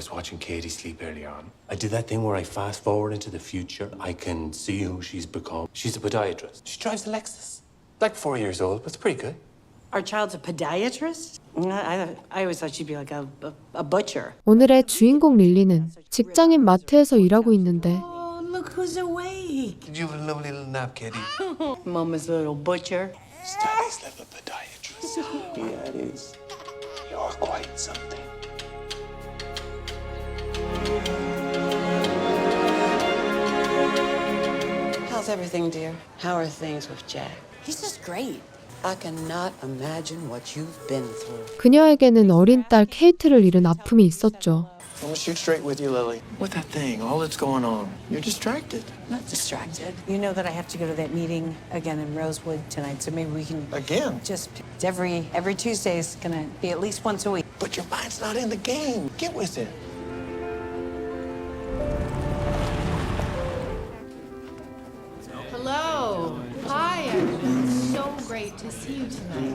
was watching Katie sleep earlier on. I did that thing where I fast forward into the future. I can see who she's become. She's a podiatrist. She drives a Lexus. Like four years old, but it's pretty good. Our child's a podiatrist? I, I, I always thought she'd be like a, a, a butcher. 오늘의 주인공 릴리는 직장인 마트에서 일하고 있는데 Oh, look who's awake. Did you have a lovely little nap, Katie? Mama's little butcher. Daddy's level podiatrist. yeah, it is. You're quite something. How's everything, dear? How are things with Jack? He's just great. I cannot imagine what you've been through. 그녀에게는 어린 딸 케이트를 잃은 아픔이 있었죠. I'm gonna shoot straight with you, Lily. With that thing, all that's going on, you're distracted. Not distracted. You know that I have to go to that meeting again in Rosewood tonight, so maybe we can Again. just every every Tuesday is gonna be at least once a week. But your mind's not in the game. Get with it.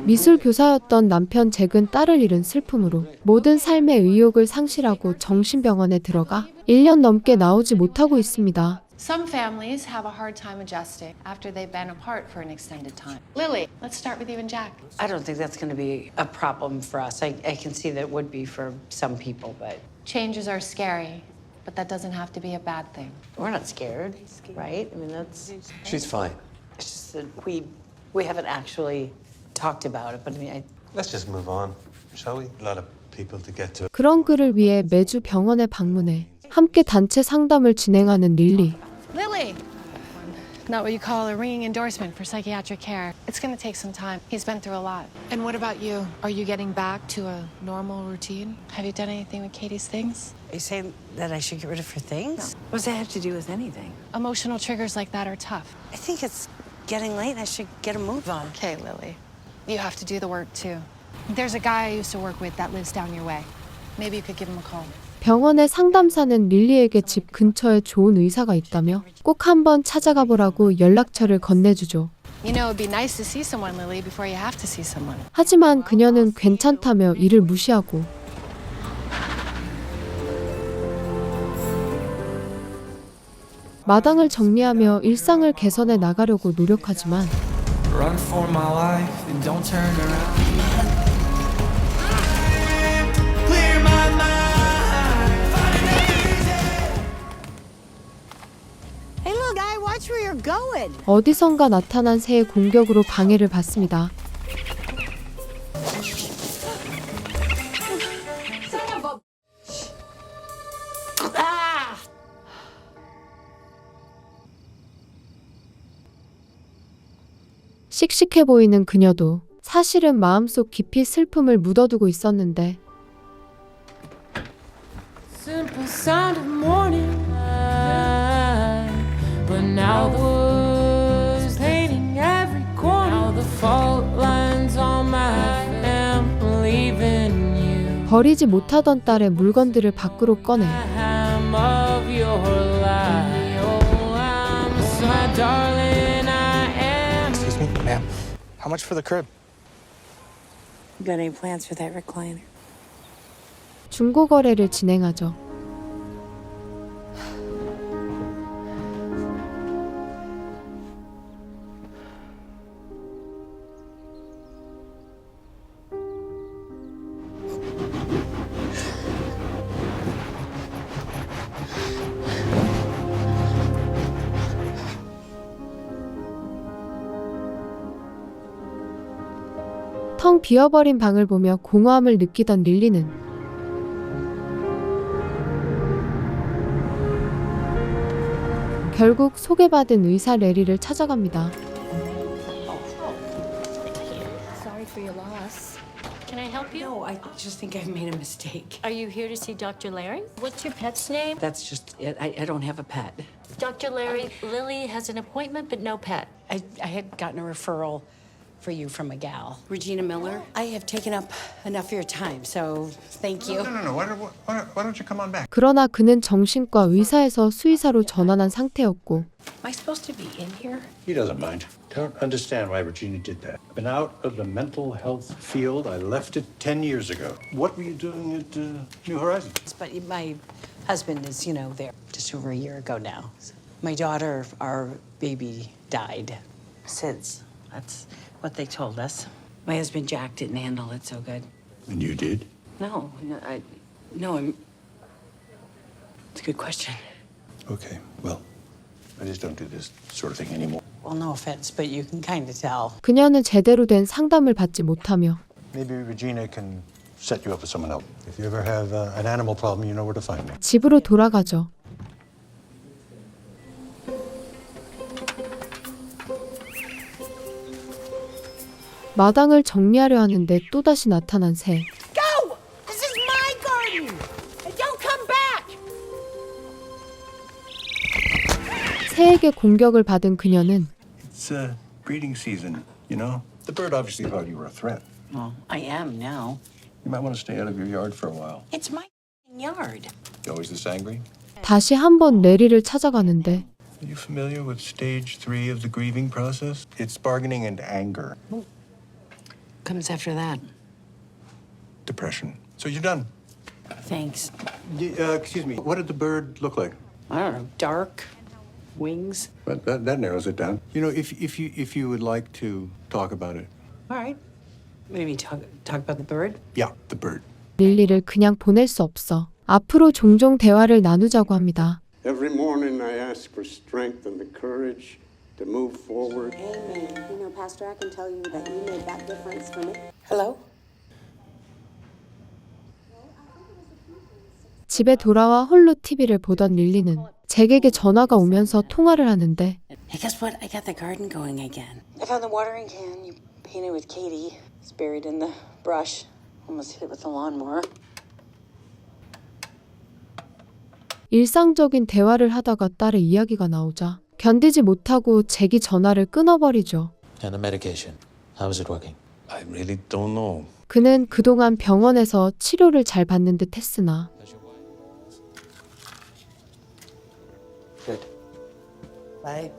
미술 교사였던 남편 잭은 딸을 잃은 슬픔으로 모든 삶의 의욕을 상실하고 정신병원에 들어가 1년 넘게 나오지 못하고 있습니다. Some families have a hard time adjusting after they've been apart for an extended time. Lily, let's start with you and Jack. I don't think that's going to be a problem for us. I, I can see that it would be for some people, but Changes are scary, but that doesn't have to be a bad thing. we're not scared, right? I mean, that's She's fine. it's just that we we haven't actually talked about it. But I mean, I, Let's just move on, shall we? A lot of people to get to. 그런 그를 위해 매주 병원에 방문해 함께 단체 상담을 진행하는 릴리. Lily! Not what you call a ringing endorsement for psychiatric care. It's going to take some time. He's been through a lot. And what about you? Are you getting back to a normal routine? Have you done anything with Katie's things? Are you saying that I should get rid of her things? What does that have to do with anything? Emotional triggers like that are tough. I think it's getting late. I should get a move on. Okay, Lily. You have to do the work too. There's a guy I used to work with that lives down your way. Maybe you could give him a call. 병원의 상담사는 릴리에게 집 근처에 좋은 의사가 있다며 꼭 한번 찾아가 보라고 연락처를 건네주죠. You know, it'd be nice to see someone, Lily, before you have to see someone. 하지만 그녀는 괜찮다며 이를 무시하고 마당을 정리하며 일상을 개선해 나가려고 노력하지만. 어디선가 나타난 새의 공격으로 방해를 받습니다. 씩씩해 보이는 그녀도 사실은 마음속 깊이 슬픔을 묻어두고 있었는데 Simple sound of morning light, but now the woods painting every corner. Now the fault lines on my am leaving you. 버리지 못하던 딸의 물건들을 밖으로 꺼내 I'm of your life. Oh, I'm so my darling. How much for the crib? You got any plans for that recliner? 중고 거래를 진행하죠. 비어버린 방을 보며 공허함을 느끼던 릴리는 결국 소개받은 의사 레리를 찾아갑니다. Sorry for your loss. Can I help you? No, I just think I've made a mistake. Are you here to see Dr. Larry? What's your pet's name? that's just it. I, I don't have a pet. Dr. Larry, Lily has an appointment but no pet. I, I had gotten a referral for you from a gal. Regina Miller? I have taken up enough of your time, so thank you. No, no, no. Why, don't- why, why don't you come on back? 그러나 그는 정신과 의사에서 수의사로 전환한 상태였고 Am I supposed to be in here? He doesn't mind. Don't understand why Regina did that. Been out of the mental health field. I left it 10 years ago. What were you doing at uh, New Horizons? But my husband is, you know, there just over a year ago now. My daughter, our baby, died. SIDS. That's what they told us. My husband Jack didn't handle it so good. And you did? No, no, I, no, I'm. It's a good question. Okay, well, I just don't do this sort of thing anymore. Well, no offense, but you can kind of tell. 그녀는 제대로 된 상담을 받지 못하며 Maybe Regina can set you up with someone else. If you ever have uh, an animal problem, you know where to find me. 집으로 돌아가죠. 마당을 정리하려 하는데 또다시 나타난 새. Go! This is my garden! And don't come back! 새에게 공격을 받은 그녀는 It's uh, breeding season, you know? The bird obviously thought you were a threat. Well, I am now. You might want to stay out of your yard for a while. It's my yard. You always this angry? 다시 한번 레리를 찾아가는데 Are you familiar with stage three of the grieving process? It's bargaining and anger, Comes after that. depression. So you're done. Thanks. Y- Uh, excuse me. What did the bird look like? I don't know, dark wings. But that, that narrows it down. You know, if, if you if you would like to talk about it. All right. Maybe talk talk about the bird. Yeah, the bird. 릴리를 그냥 보낼 수 없어. 앞으로 종종 대화를 나누자고 합니다. Every morning I ask for strength and the courage to move forward. Amen. You know, Pastor, I can tell you that you made that difference for me. Hello. 집에 돌아와 홀로 TV를 보던 릴리는 잭에게 전화가 오면서 통화를 하는데 Hey, guess what? I got the garden going again. I found the watering can you painted with Katie. It's buried in the brush. Almost hit it with the lawnmower. 일상적인 대화를 하다가 딸의 이야기가 나오자 견디지 못하고 잭이 전화를 끊어버리죠. And the medication. How is it working? I really don't know. 그는 그동안 병원에서 치료를 잘 받는 듯 했으나 Good. Bye.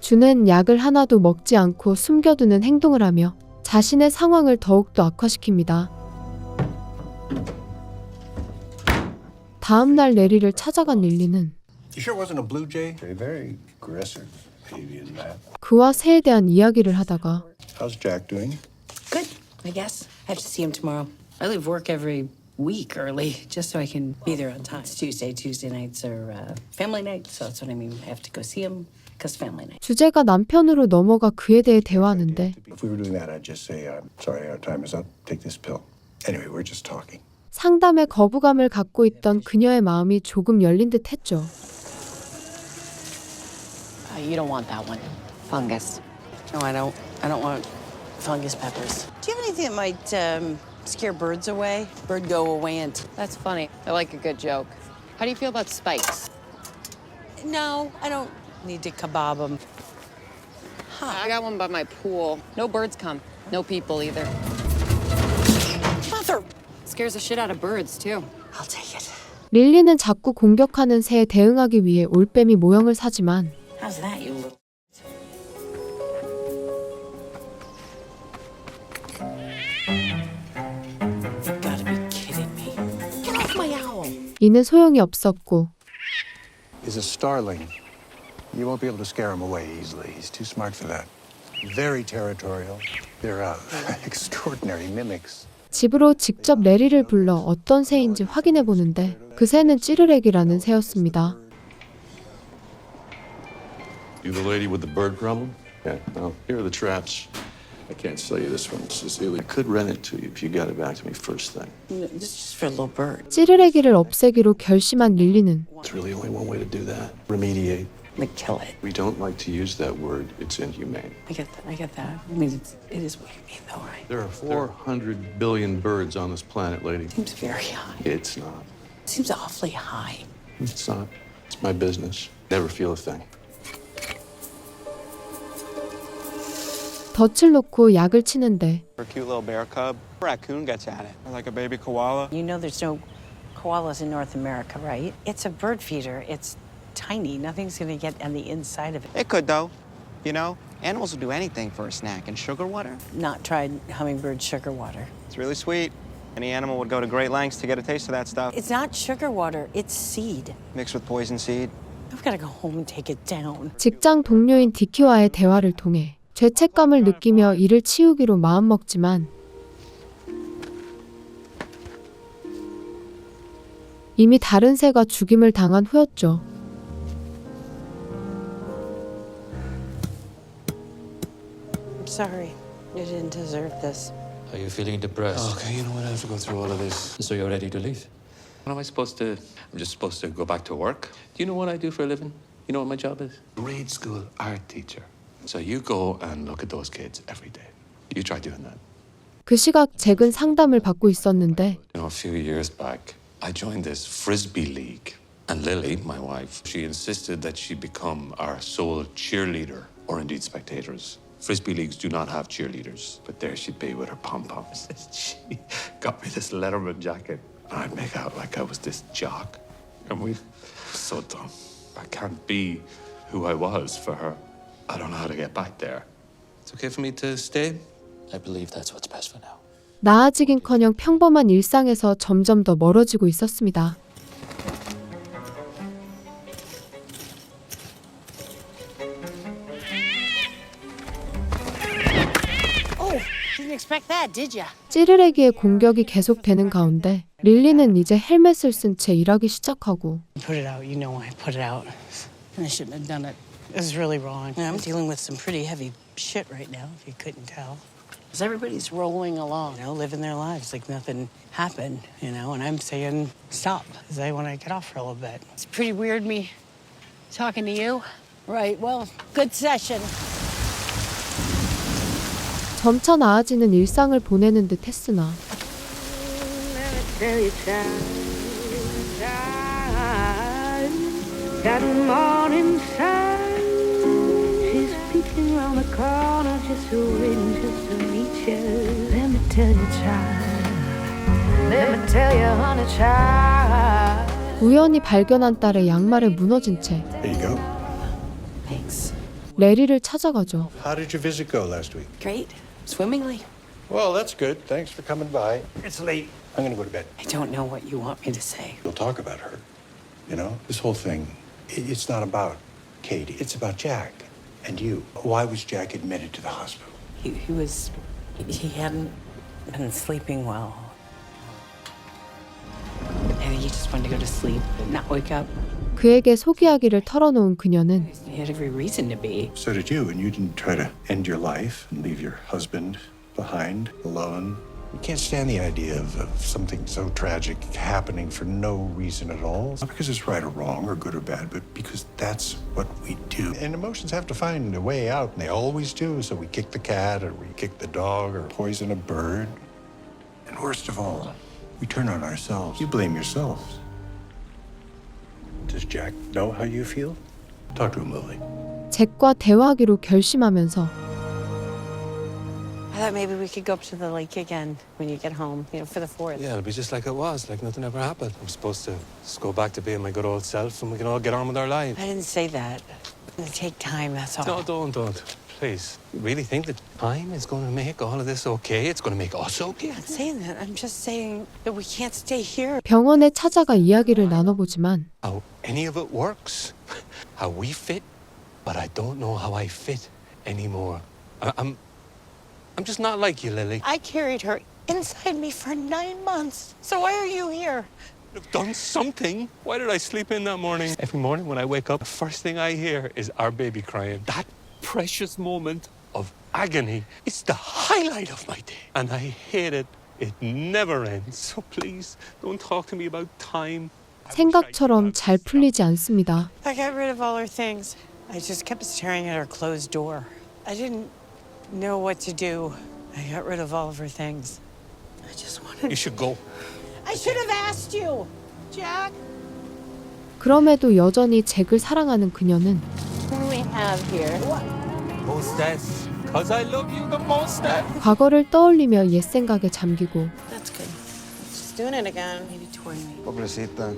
주는 약을 하나도 먹지 않고 숨겨두는 행동을 하며 자신의 상황을 더욱더 악화시킵니다. 다음 날 레리를 찾아간 릴리는. 그와 새에 대한 이야기를 하다가 How's Jack doing? Good, I guess. I have to see him tomorrow. I leave work every week early just so I can be there on time. It's Tuesday. Tuesday nights are uh, family nights, so that's what I mean. I have to go see him because family night. 주제가 남편으로 넘어가 그에 대해 대화하는데 If we were doing that, I'd just say, I'm sorry, our time is up. Take this pill. Anyway, we're just talking. 상담에 거부감을 갖고 있던 그녀의 마음이 조금 열린 듯 했죠. Uh, you don't want that one. Fungus. No, I don't. I don't want fungus peppers. Do you have anything that might um, scare birds away? Bird go away and. That's funny. I like a good joke. How do you feel about spikes? No, I don't need to kebab them. I got one by my pool. No birds come. No people either. Mother! Scares the shit out of birds, too. I'll take it. 릴리는 자꾸 공격하는 새에 대응하기 위해 올빼미 모형을 사지만 How's that, you little? You've got to be kidding me. Get off my owl. 이는 소용이 없었고 Is a starling. You won't be able to scare him away easily. He's too smart for that. Very territorial. They're uh, extraordinary mimics. 집으로 직접 레리를 불러 어떤 새인지 확인해 보는데 그 새는 찌르레기라는 새였습니다. You the lady with the bird problem? Yeah, well, here are the traps. I can't sell you this one, Cecilia. I could rent it to you if you got it back to me first thing. No, This is for a little bird. 찌르레기를 없애기로 결심한 릴리는 It's really only one way to do that. Remediate. Like kill it. We don't like to use that word. It's inhumane. I get that. I get that. I mean, it's, it is what you mean, though, right? There are 400 billion birds on this planet, lady. Seems very high. It's not. Seems awfully high. It's not. It's my business. Never feel a thing. 덫을 놓고 약을 치는데 For a cute little bear cub, a raccoon gets at it. Or like a baby koala. You know there's no koalas in North America, right? It's a bird feeder. It's tiny. Nothing's going to get on the inside of it. It could, though. You know, animals will do anything for a snack. And sugar water? Not tried hummingbird sugar water. It's really sweet. Any animal would go to great lengths to get a taste of that stuff. It's not sugar water, it's seed. Mixed with poison seed. I've got to go home and take it down. 직장 동료인 디키와의 대화를 통해 죄책감을 느끼며 이를 치우기로 마음먹지만 이미 다른 새가 죽임을 당한 후였죠. sorry. You didn't deserve this. Are you feeling depressed? Okay, you know what? I have to go through all of this. So you're ready to leave? What am I supposed to? I'm just supposed to go back to work. Do you know what I do for a living? You know what my job is? Grade school art teacher. So you go and look at those kids every day. You try doing that. 그 시각 잭은 상담을 받고 있었는데 You know, a few years back, I joined this frisbee league, and Lily, my wife, she insisted that she become our sole cheerleader, or indeed spectators. Frisbee leagues do not have cheerleaders, but there she'd be with her pom poms. she got me this Letterman jacket, and I'd make out like I was this jock, and we so dumb. I can't be who I was for her. I don't know how to get back there. It's okay for me to stay. I believe that's what's best for now. 나아지긴커녕 평범한 일상에서 점점 더 멀어지고 있었습니다. expect that, did ya? 찌르레기의 공격이 계속되는 가운데 릴리는 이제 헬멧을 쓴 채 일하기 시작하고 Put it out. You know I put it out. I shouldn't have done it. It was really wrong. I'm dealing with some pretty heavy shit right now, if you couldn't tell. 'Cause everybody's rolling along, you know, living their lives like nothing happened, you know, and I'm saying stop because I want to get off for a little bit. It's pretty weird me talking to you. Right, well, good session. 점차 나아지는 일상을 보내는 듯 했으나 That morning sun, she's peeking around the corner, just waiting just to meet you. Let me tell you, child. Let me tell you, honey, child. 우연히 발견한 딸의 양말에 무너진 채 There you go. Thanks. 레리를 찾아가죠. How did your visit go last week? Great. Swimmingly. Well, that's good. Thanks for coming by. It's late. I'm going to go to bed. I don't know what you want me to say. We'll talk about her. You know, this whole thing, i- it's not about Katie. It's about Jack and you. Why was Jack admitted to the hospital? He, he was, he hadn't been sleeping well. I think he just wanted to go to sleep and not wake up. 그에게 속이야기를 털어놓은 그녀는 He had every reason to be. So did you, and you didn't try to end your life and leave your husband behind, alone. You can't stand the idea of, of something so tragic happening for no reason at all. Not because it's right or wrong or good or bad, but because that's what we do. And emotions have to find a way out, and they always do. So we kick the cat, or we kick the dog, or poison a bird. And worst of all, we turn on ourselves. You blame yourselves. Does Jack know how you feel? Talk to him, Lily. 잭과 대화하기로 결심하면서 I thought maybe we could go up to the lake again when you get home, you know, for the fourth. Yeah, it'll be just like it was, like nothing ever happened. I'm supposed to just go back to being my good old self and we can all get on with our lives. I didn't say that. It'll take time, that's all. No, don't, don't. Please. You really think that time is going to make all of this okay? It's going to make us okay? I'm not saying that. I'm just saying that we can't stay here. 병원에 찾아가 이야기를 나눠보지만 How any of it works, how we fit, but I don't know how I fit anymore. I, I'm, I'm just not like you, Lily. I carried her inside me for nine months. So why are you here? I've done something. Why did I sleep in that morning? Every morning when I wake up, the first thing I hear is our baby crying. That precious moment of agony is the highlight of my day. And I hate it. It never ends. So please, don't talk to me about time. 생각처럼 잘 풀리지 않습니다. I got rid of all her things. I just kept staring at her closed door. I didn't know what to do. I got rid of all of her things. I just wanted. You should go. I should have asked you, Jack. 그럼에도 여전히 잭을 사랑하는 그녀는 What do we have here? Mostess. Cause I love you the mostess. 과거를 떠올리며 옛 생각에 잠기고 That's good. She's doing it again. Maybe toward me. Pobrecita.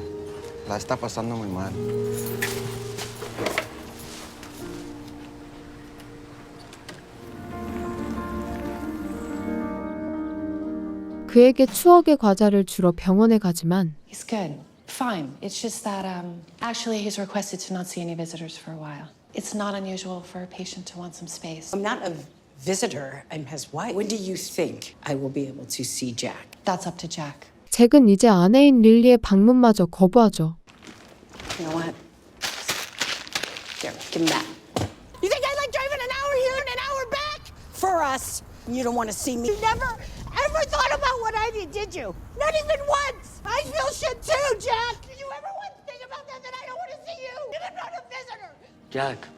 La está pasando muy mal. 그에게 추억의 과자를 주러 병원에 가지만 He's good. Fine. It's just that, um, actually, he's requested to not see any visitors for a while. It's not unusual for a patient to want some space. I'm not a visitor. I'm his wife. When do you think I will be able to see Jack? That's up to Jack. 잭은 이제 아내인 릴리의 방문마저 거부하죠. You know what? Here, give him that. You think I like driving an hour here and an hour back? For us. You don't want to see me. You never, ever thought about what I did, did you? Not even once. I feel shit too, Jack. Jack.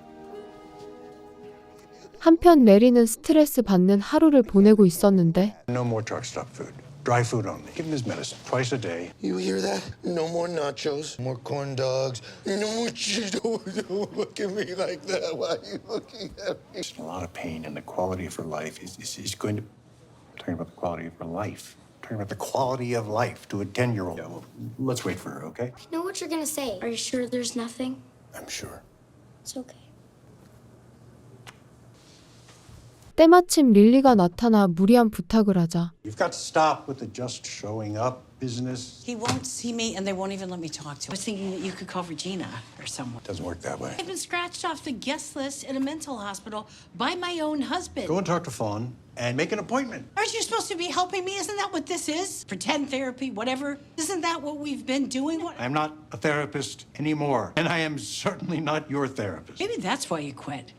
한편 메리는 스트레스 받는 하루를 보내고 있었는데 No more truck stop food. Dry food only. Give him his medicine twice a day. You hear that? No more nachos, more corn dogs, no more Cheetos. Don't look at me like that. Why are you looking at me? She's in a lot of pain, and the quality of her life is, is, is going to. I'm talking about the quality of her life. I'm talking about the quality of life to a 10 year old. Yeah, well, let's wait for her, okay? I know what you're gonna say. Are you sure there's nothing? I'm sure. It's okay. 때마침 릴리가 나타나 무리한 부탁을 하자 You've got to stop with the just showing up business. He won't see me, and they won't even let me talk to him. I was thinking that you could call Regina or someone. Doesn't work that way. I've been scratched off the guest list in a mental hospital by my own husband. Go and talk to Fawn and make an appointment. Aren't you supposed to be helping me? Isn't that what this is? Pretend therapy, whatever. Isn't that what we've been doing? What? I'm not a therapist anymore, and I am certainly not your therapist. Maybe that's why you quit.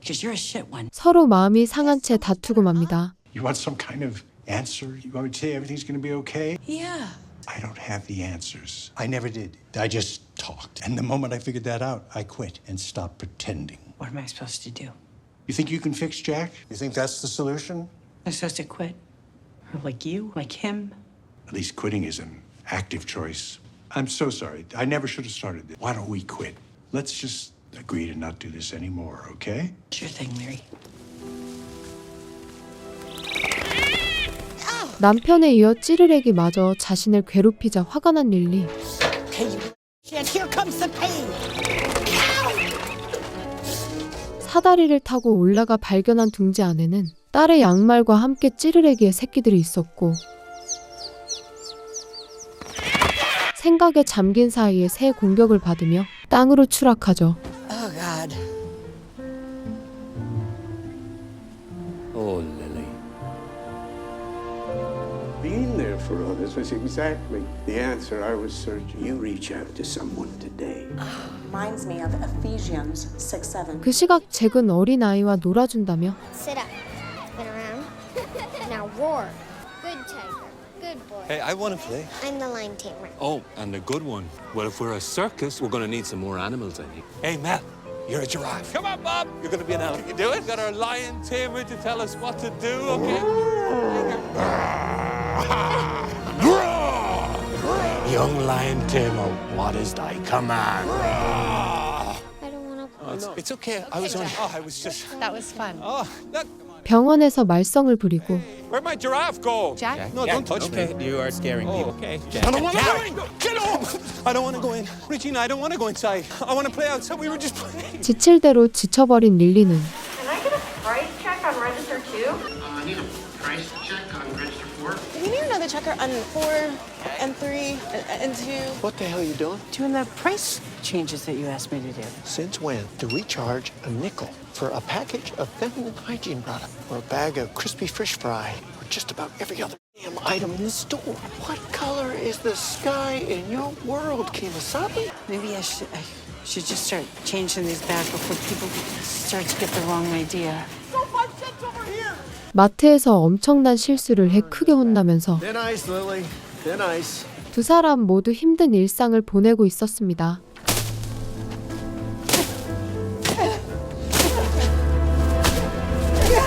Because you're a shit one. 서로 마음이 상한 채 다투고 맙니다. You want some kind of answer? You want me to say everything's going to be okay? Yeah. I don't have the answers. I never did. I just talked. And the moment I figured that out, I quit and stopped pretending. What am I supposed to do? You think you can fix Jack? You think that's the solution? I'm supposed to quit? Or like you? Like him? At least quitting is an active choice. I'm so sorry. I never should have started this. Why don't we quit? Let's just agree to not do this anymore, okay? Sure thing, Mary. 남편에 이어 찌르레기 마저 자신을 괴롭히자 화가 난 릴리. 사다리를 타고 올라가 발견한 둥지 안에는 딸의 양말과 함께 찌르레기의 새끼들이 있었고 생각에 잠긴 사이에 새 공격을 받으며 땅으로 추락하죠. for others was exactly the answer I was searching. You reach out to someone today. Reminds me of Ephesians 6 7. 그 시각 잭은 어린아이와 놀아준다며 Sit up. Spin around. now roar. Good tiger. Good boy. Hey, I want to play. I'm the lion tamer. Oh, and a good one. Well, if we're a circus, we're going to need some more animals, I think. Hey, Matt, you're a giraffe. Come on, Bob. You're going to be an elephant. You do it? Got our lion tamer to tell us what to do, okay? Young lion tamer, what is thy command? I don't want to. Oh, it's, it's okay. I was only. Oh, I was just. That was fun. Oh, look. 병원에서 말썽을 부리고 Where'd my giraffe go? Jack? No, don't touch Okay, me. you are scaring Oh, people. okay. Jack. I don't want to go in. Get off. I don't want to go in. Regina, I don't want to go inside. I want to play outside. We were just playing. 지칠 대로 지쳐버린 릴리는 checker on four and three and two. What the hell are you doing? Doing the price changes that you asked me to do. Since when do we charge a nickel for a package of feminine hygiene product or a bag of crispy fish fry or just about every other damn item in the store? What color is the sky in your world, Kimasabi? Maybe I should, I should just start changing these back before people start to get the wrong idea. 마트에서 엄청난 실수를 해 크게 혼나면서. 두 사람 모두 힘든 일상을 보내고 있었습니다.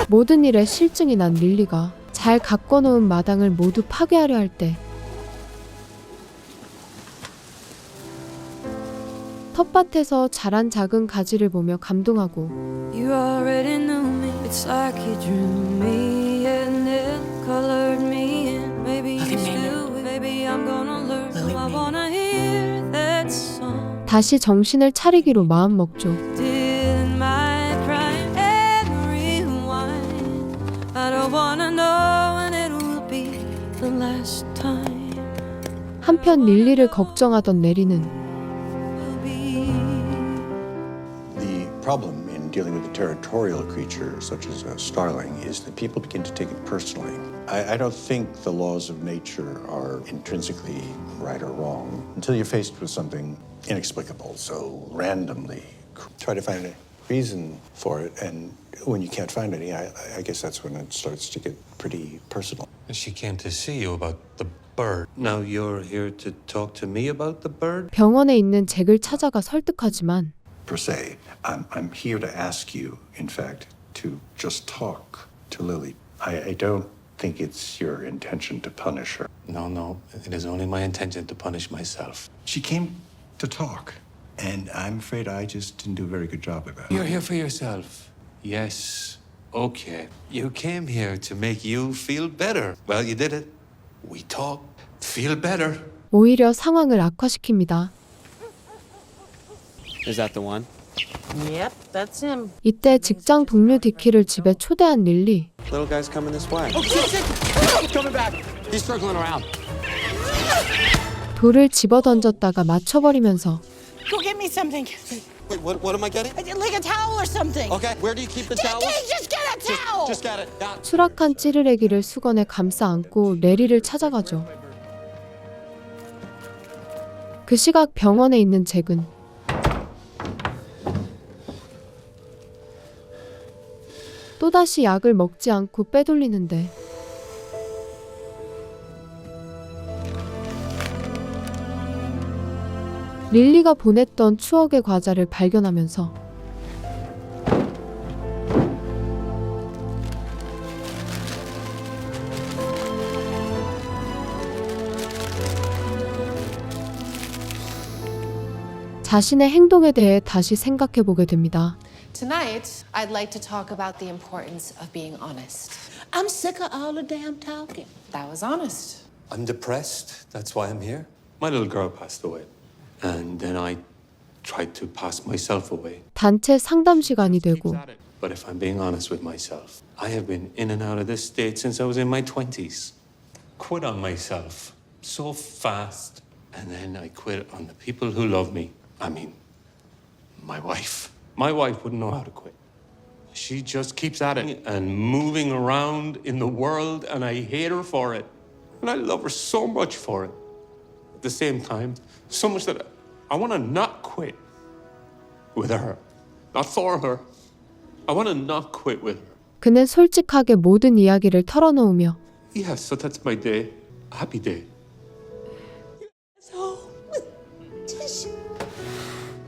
모든 일에 실증이 난 릴리가 잘 가꿔놓은 마당을 모두 파괴하려 할 때 텃밭에서 자란 작은 가지를 보며 감동하고 다시 정신을 차리기로 마음먹죠. 한편 릴리를 걱정하던 내리는 problem in dealing with a territorial creature such as a starling is that people begin to take it personally. I, I don't think the laws of nature are intrinsically right or wrong until you're faced with something inexplicable, so randomly. Try to find a reason for it, and when you can't find any, I, I guess that's when it starts to get pretty personal. She came to see you about the bird. Now you're here to talk to me about the bird? 병원에 있는 잭을 찾아가 설득하지만 per se. I'm, I'm here to ask you, in fact, to just talk to Lily. I, I don't think it's your intention to punish her. No, no. It is only my intention to punish myself. She came to talk, and I'm afraid I just didn't do a very good job of that. You're here for yourself. Yes. Okay. You came here to make you feel better. Well, you did it. We talked. Feel better. 오히려 상황을 악화시킵니다. Is that the one? Yep, that's him. 이때 직장 동료 디키를 집에 초대한 릴리. Little guy's coming this way. Oh, shit, shit! Coming back. He's circling around. 돌을 집어 던졌다가 맞춰버리면서 Go get me something. Wait, what, what am I getting? Like a towel or something. Okay, where do you keep the? Dickie, just get a towel. Just got it. Now, 수락한 찌르레기를 수건에 감싸 안고 레리를 찾아가죠. 그 시각 병원에 있는 잭은 또다시 약을 먹지 않고 빼돌리는데 릴리가 보냈던 추억의 과자를 발견하면서 자신의 행동에 대해 다시 생각해 보게 됩니다. Tonight, I'd like to talk about the importance of being honest. I'm sick of all the damn talking. That was honest. I'm depressed. That's why I'm here. My little girl passed away. And then I tried to pass myself away. 단체 상담 시간이 되고 But if I'm being honest with myself, I have been in and out of this state since I was in my 20s. Quit on myself so fast. And then I quit on the people who love me. I mean, my wife. My wife wouldn't know how to quit. She just keeps at it and moving around in the world, and I hate her for it. And I love her so much for it. At the same time, so much that I want to not quit with her, not for her. I want to not quit with her. 그는 솔직하게 모든 이야기를 털어놓으며 Yeah, so that's my day. Happy day.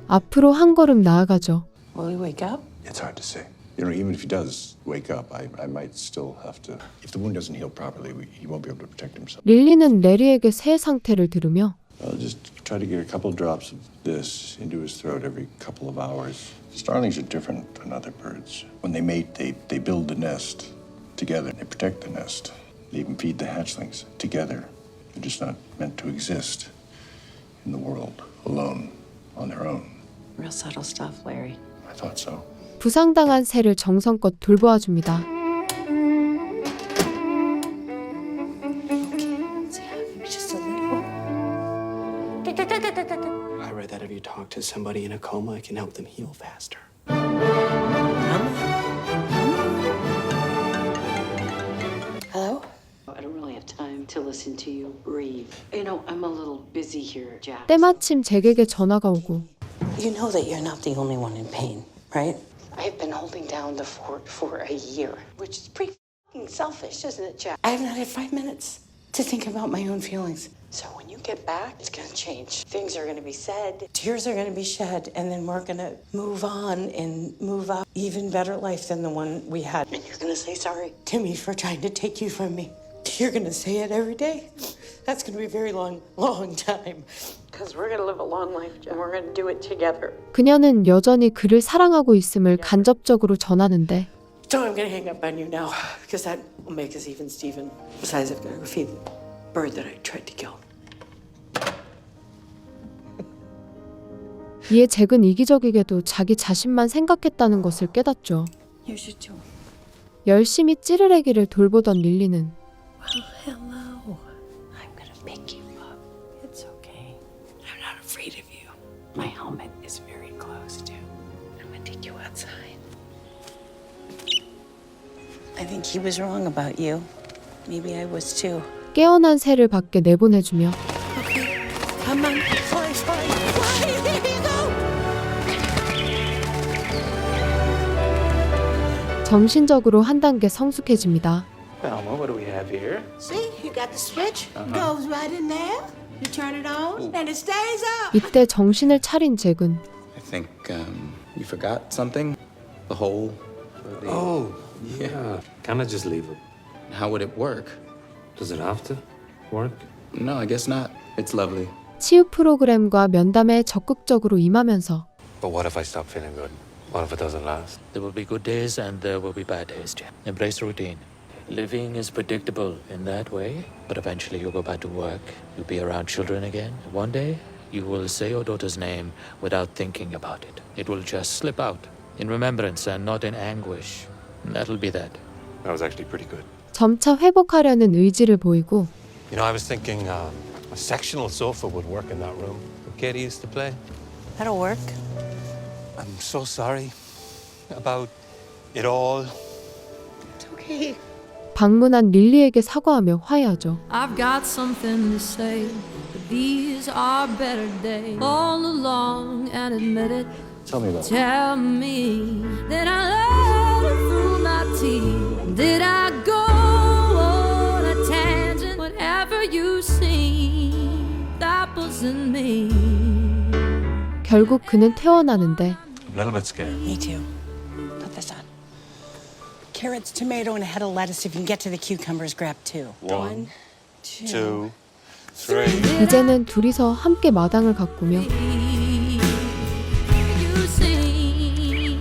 앞으로 한 걸음 나아가죠. Will he wake up? It's hard to say. You know, even if he does wake up, I, I might still have to. If the wound doesn't heal properly, we, he won't be able to protect himself. 릴리는 레리에게 새 상태를 들으며 I'll just try to get a couple drops of this into his throat every couple of hours. Starlings are different than other birds. When they mate, they, they build the nest together. They protect the nest. They even feed the hatchlings together. They're just not meant to exist in the world alone on their own. Real subtle stuff, Larry. So. 부상당한 새를 정성껏 돌보아 줍니다. Just a little. I read that if you talk to somebody in a coma, it can help them heal faster. Hello? I don't really have time to listen to you breathe. You know, I'm a little busy here, Jack. 때마침 잭에게 전화가 오고 You know that you're not the only one in pain, right? I've been holding down the fort for a year, which is pretty fucking selfish, isn't it, Jack? I haven't had five minutes to think about my own feelings. So when you get back, it's gonna change. Things are gonna be said, tears are gonna be shed, and then we're gonna move on and move up even better life than the one we had. And you're gonna say sorry to me for trying to take you from me. You're gonna say it every day. That's gonna be a very long, long time. Because we're gonna live a long life. And we're gonna do it together. 그녀는 여전히 그를 사랑하고 있음을 간접적으로 전하는데 So I'm gonna hang up on you now, because that will make us even, Stephen. Besides, I've gotta go feed the bird that I tried to kill. 이에 잭은 이기적이게도 자기 자신만 생각했다는 것을 깨닫죠. You should too. 열심히 찌르레기를 돌보던 릴리는 Hello. I'm gonna pick you up. It's okay. I'm not afraid of you. My helmet is very close too. I'm gonna take you outside. I think he was wrong about you. Maybe I was too. 깨어난 새를 밖에 내보내주며 Come on, fly, fly, fly. There you go. 정신적으로 한 단계 성숙해집니다. have here? See, you got the switch. Uh-huh. Goes right in there. You turn it on, and it stays up. 이때 정신을 차린 잭은 I think um, you forgot something. The hole. for the- Oh, yeah. Can I just leave it? How would it work? Does it have to work? No, I guess not. It's lovely. 치유 프로그램과 면담에 적극적으로 임하면서 But what if I stop feeling good? What if it doesn't last? There will be good days and there will be bad days, Jim. Embrace routine. Living is predictable in that way, but eventually you'll go back to work. You'll be around children again. One day, you will say your daughter's name without thinking about it. It will just slip out in remembrance and not in anguish. That'll be that. That was actually pretty good. 점차 회복하려는 의지를 보이고 You know, I was thinking uh, a sectional sofa would work in that room. where Katie used to play. That'll work. I'm so sorry about it all. It's okay. 방문한 릴리에게 사과하며 화해하죠. I've got something to say, but these are better days. All along and admit it. Tell me about it. Tell me that I let it through my teeth. Did I go on a tangent? Whatever you see, that wasn't me. 결국 그는 퇴원하는데 A little bit scared. Me too. Carrots, tomato, and a head of lettuce. If you can get to the cucumbers, grab two. One, two. two, three. 이제는 둘이서 함께 마당을 가꾸며 You see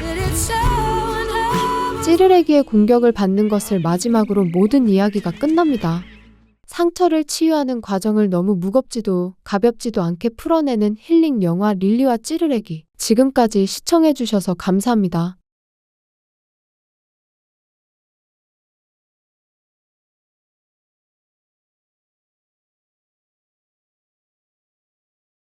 that it's so unhappy. 찌르레기의 공격을 받는 것을 마지막으로 모든 이야기가 끝납니다. 상처를 치유하는 과정을 너무 무겁지도 가볍지도 않게 풀어내는 힐링 영화 릴리와 찌르레기. 지금까지 시청해주셔서 감사합니다.